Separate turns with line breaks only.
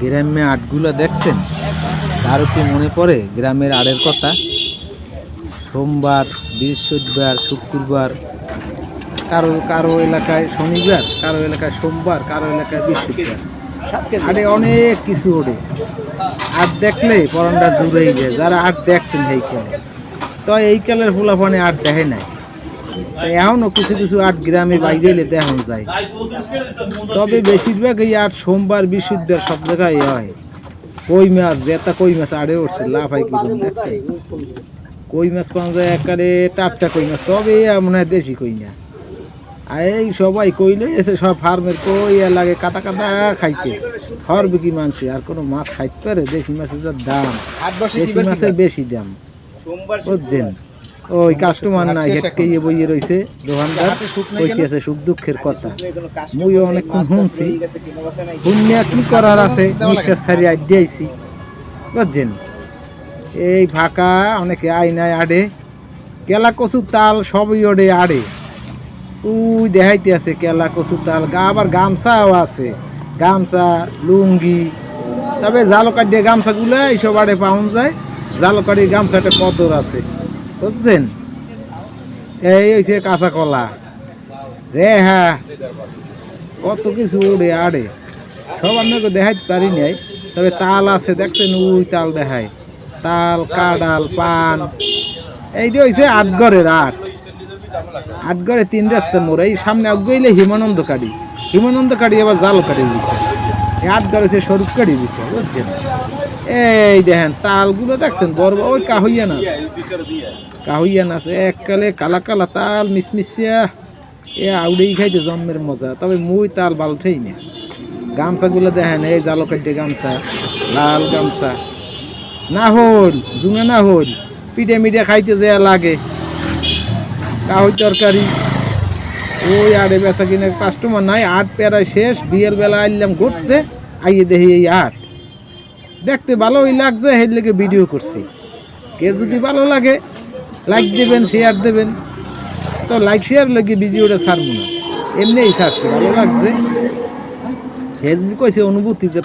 গ্রামে আটগুলো দেখছেন? কারও কি মনে পড়ে গ্রামের আড়ের কথা? সোমবার, বৃহস্পতিবার, শুক্রবার, কারও কারও এলাকায় শনিবার, কারও এলাকায় সোমবার, কারও এলাকায় বৃহস্পতিবার। আরে অনেক কিছু ওঠে। আট দেখলে পরনটা জুড়েই যায়। যারা আট দেখছেন এই খেলে তো এই কালের ফুলাফানে আট দেখে নাই। এখনও কিছু কিছু আট গ্রামে বাইরে এলে দেখানো যায়। তবে বেশিরভাগ এই আট সোমবার বৃহস্পতিবার সব জায়গায় হয়। কই মাছ যেটা কই মাছ আড়ে উঠছে লাফাই কি দেখছে কই মাছ পাওয়া যায় একারে টাটকা কই মাছ তবে মনে হয় দেশি কই না। আর এই সবাই কইলে এসে সব ফার্মের কই আর লাগে কাটা কাটা খাইতে। হর বিকি মানুষে আর কোনো মাছ খাইতে পারে? দেশি মাছের যা দাম দেশি মাছের বেশি দাম। বুঝছেন? ওই কাস্টমার নাই হেঁটকে ইয়ে বইয়ে রয়েছে দোকানদার। কইতেছে সুখ দুঃখের কথা। মুইও অনেকক্ষণ শুনছি। শুনিয়া কি করার আছে? নিঃশ্বাস ছাড়িয়ে আড্ডি আইছি। বুঝছেন? এই ফাঁকা অনেকে আইনায় আড়ে। কেলা কচু তাল সবই ওড়ে আড়ে। উই দেখাইতে আছে কেলা কচু তাল। গা আবার গামছাও আছে। গামছা লুঙ্গি। তবে জালকাটিয়া গামছাগুলো এইসব আড়ে পাওয়া যায়। জালকাটি গামছাটা কদর আছে। বুঝছেন? এই হয়েছে কাঁচা কলা। রে হ্যাঁ কত কিছু ওড়ে আড়ে সব আপনাকে দেখাইতে পারি নাই, তবে তাল আছে, দেখছেন? উই তাল দেখায়। তাল, কাডাল, পান। এইটা হয়েছে আটগড়ের আট। আটগড়ে তিন রাস্তা মোড়। এই সামনে গইলে হিমানন্দ কাড়ি হিমানন্দ কাড়ি আবার জাল কাটি দিতে আটগড় হচ্ছে স্বরূপ কাড়ি দিতে বুঝছেন? এই দেখেন, তালগুলো দেখছেন? বড় ওই কাহইয়া নাচ। কাহইয়া নাচ, এককালে কালা কালা তাল মিসমিসিয়া এ আউড়েই খাইতে জন্মের মজা। তবে মুই তাল বাল বালঠেই না। গামছাগুলো দেখেন, এই জালো কাটে গামছা, লাল গামছা। না হল জুমে না হল পিঠে মিঠে খাইতে যে লাগে। কাহই তরকারি। ওই আড়ে বেচা কিনে কাস্টমার নাই, আট পেরায় শেষ, বিয়ের বেলা আইলাম ঘুরতে, আইয়ে দেখি এই আট। দেখতে ভালোই লাগছে, সেই লেগে ভিডিও করছি। কে যদি ভালো লাগে লাইক দেবেন শেয়ার দেবেন। তো লাইক শেয়ার লেগে ভিডিওটা ছাড়বো না। এমনিই ছাড়ছি, ভালো লাগছে। ফেসবুক হয়েছে অনুভূতি যে